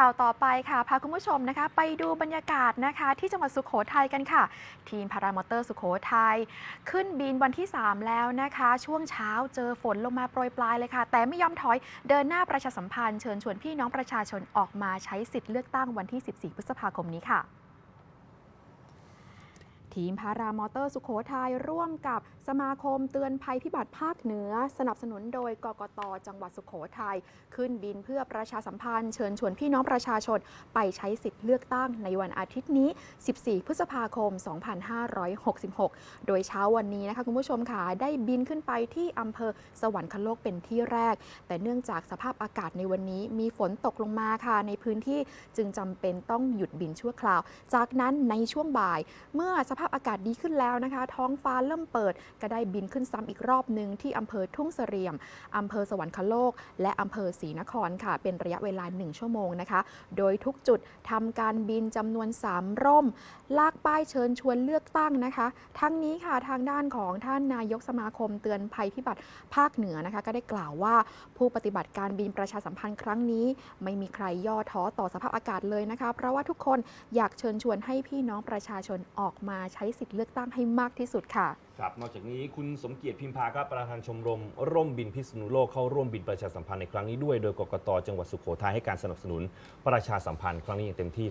ข่าวต่อไปค่ะ พาคุณผู้ชมนะคะ ไปดูบรรยากาศนะคะ ที่จังหวัดสุขโขทัยกันค่ะ ทีมพารามอเตอร์สุขโขทัยขึ้นบินวันที่ 3 แล้วนะคะ ช่วงเช้าเจอฝนลงมาโปรยปลายเลยค่ะ แต่ไม่ยอมถอยเดินหน้าประชาสัมพันธ์เชิญชวนพี่น้องประชาชนออกมาใช้สิทธิ์เลือกตั้งวันที่ 14 พฤษภาคมนี้ค่ะ ทีมพารามอเตอร์สุขโขทัยร่วมกับสมาคมเตือนภัยพิบัติภาคเหนือ สนับสนุนโดยกกตจังหวัดสุขโขทัยขึ้นบินเพื่อประชาสัมพันธ์เชิญชวนพี่น้องประชาชน ไปใช้สิทธิ์เลือกตั้งในวันอาทิตย์นี้ 14 พฤษภาคม 2566 โดยเช้าวันนี้นะคะคุณผู้ชมค่ะได้บินขึ้นไปที่อำเภอสวรรคโลกเป็นที่แรก แต่เนื่องจากสภาพอากาศในวันนี้มีฝนตกลงมาค่ะในพื้นที่จึงจำเป็นต้องหยุดบินชั่วคราว จากนั้นในช่วงบ่ายเมื่อสภาพอากาศดีขึ้นแล้วนะคะ ท้องฟ้าเริ่มเปิด ก็ได้บินขึ้นซ้ำอีกรอบหนึ่งที่อำเภอทุ่งเสรียมอำเภอสวรรคโลก และอำเภอศรีนครค่ะ เป็นระยะเวลา 1 ชั่วโมงนะคะ โดยทุกจุดทำการบินจำนวน 3 ร่ม ลากป้ายเชิญชวนเลือกตั้งนะคะ ทั้งนี้ค่ะทางด้านของท่านนายกสมาคมเตือนภัยพิบัติภาคเหนือนะคะ ก็ได้กล่าวว่าผู้ปฏิบัติการบินประชาสัมพันธ์ครั้งนี้ ไม่มีใครย่อท้อต่อสภาพอากาศเลยนะคะ เพราะว่าทุกคนอยากเชิญชวนให้พี่น้องประชาชนออกมาใช้สิทธิ์เลือกตั้งให้มากที่สุดค่ะ ครับ นอกจากนี้คุณสมเกียรติพิมพาครับประธานชมรม ร่มบินพิษณุโลกเข้าร่วมบินประชาสัมพันธ์ในครั้งนี้ด้วย โดยกกตจังหวัดสุโขทัยให้การสนับสนุนประชาสัมพันธ์ครั้งนี้อย่างเต็มที่